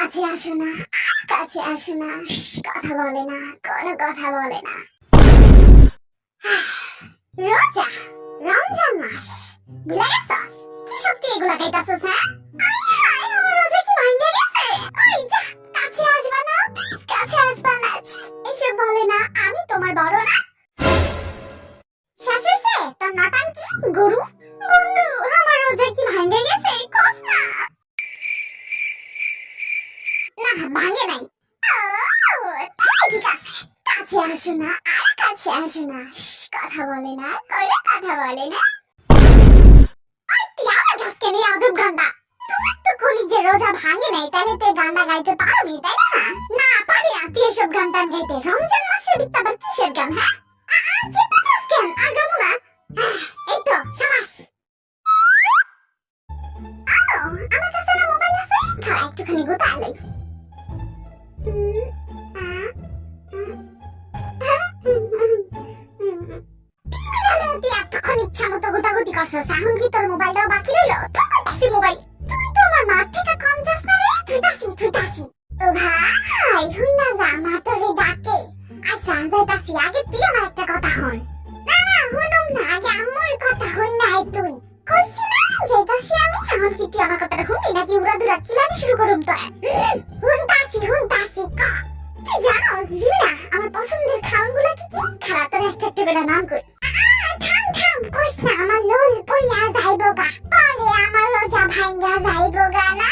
কাছে আসো না, কাছে আসো না, কথা বলে না, কোনো কথা বলে না। রোজা, রমজান মাস, ভুলে কি শক্তি এগুলা খাইতাছস হ্যাঁ? তোমার না। বন্ধু, আমার রোজা কি ভাঙে গেছে? কস না। না ভাঙে নাই তাই ঠিক আছে। কাছে আসো না, আর কাছে আসো না। কথা বলে না, কোনো কথা বলে না। হ্যাঁ? খাড়া একটুখানি গোতা লই এখন কি তোর মোবাইলটাও বাকি রইল? থকাতাছি মোবাইল। তুই তো আমার মার থেকে কম যাস না রে? হুই না যা মা ডাকে। আচ্ছা যাইতাছি আগে তুই আমার একটা কথা হন। না আগে আম্মুর কথা হই তুই। না যাইতাছি আমি, এখন কি তুই আমার কথাটা শুনলি? নাকি উড়া দুরা কিলানি শুরু করুম তোরা? জিমিনা আমার পছন্দের খাওয়ানগুলো কি কি? খারাপ তোর একটা একটা করে নাম কই। থাম থাম, কইস আমার লোল পইয়া যাইব গা পরে আমার রোজা ভাইঙ্গা যাইব গা না।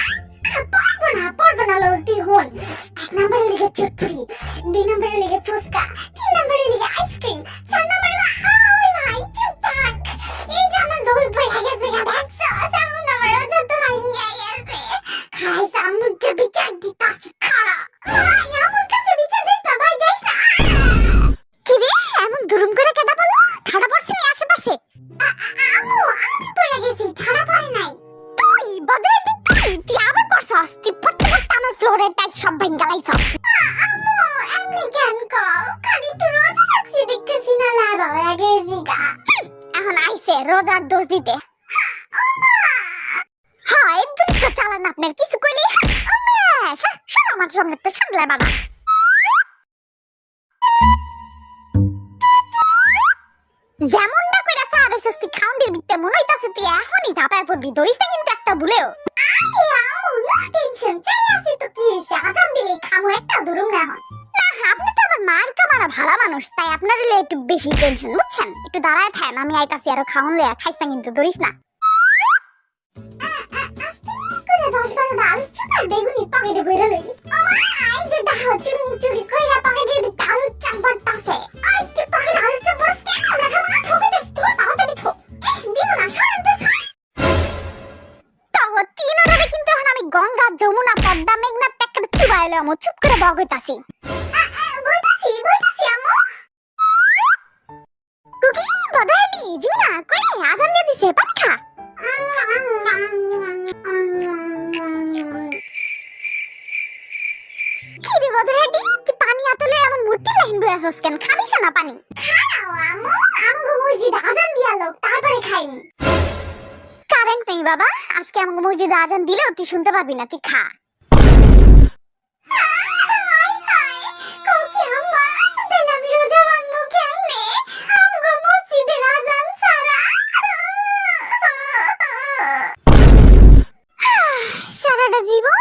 আমি পড়ে গেছি ঠাড়া পড়ে নাই তুই বদলে তুই তুই আবার পড়ছস তুই পড়তে পড়তে আমার ফ্লোরের টাইস সব ভেঙে গেলাইছস আম্মু এমনি কেন কও খালি একটু রোজা রাখছি দেখতেছি না লাগা হয়ে গেছি গা এখন আইছে রোজার দোষ দিতে হ্যাঁ একদম চালান আপনার কিছু কইলি সর আমার সামনে তো সামলে বাবা যেমনটা সারা সস্তি বিতে মনে হইতাছে তুই এখনই ঝাপায় পড়বি ধরিস কিন্তু একটা ভুলেও আরে আউ টেনশন চাই আছে তো কি হইছে? আজান দিলে খামু একটা ধরুম না এখন। আপনি তো আবার মার কামারা ভালো মানুষ তাই আপনার হলে একটু বেশি টেনশন বুঝছেন? একটু দাঁড়ায় থাকেন আমি আইতাছি আরও খাওন লইয়া খাইস না কিন্তু ধরিস না। করে দশ বারোটা আলু চাপ বেগুনি পকেটে বইরে লই। চুবাইলে আমু চুপ করে বগইতাছি বইতাছি বইতাছি আমু কুকি বদাহাটি জিমিনা কই আজান দিয়ে দিছে পানি খা কি রে বদরাটি তুই পানি আতলে এমন মূর্তি লাইন বই আসস কেন খাবিস না পানি খাও আমু আমগো মসজিদ আজান দিয়া লোক তারপরে খাইম কারেন্ট নেই বাবা আজকে আমাকে মসজিদে আজান দিলেও তুই শুনতে পারবি না তুই খা du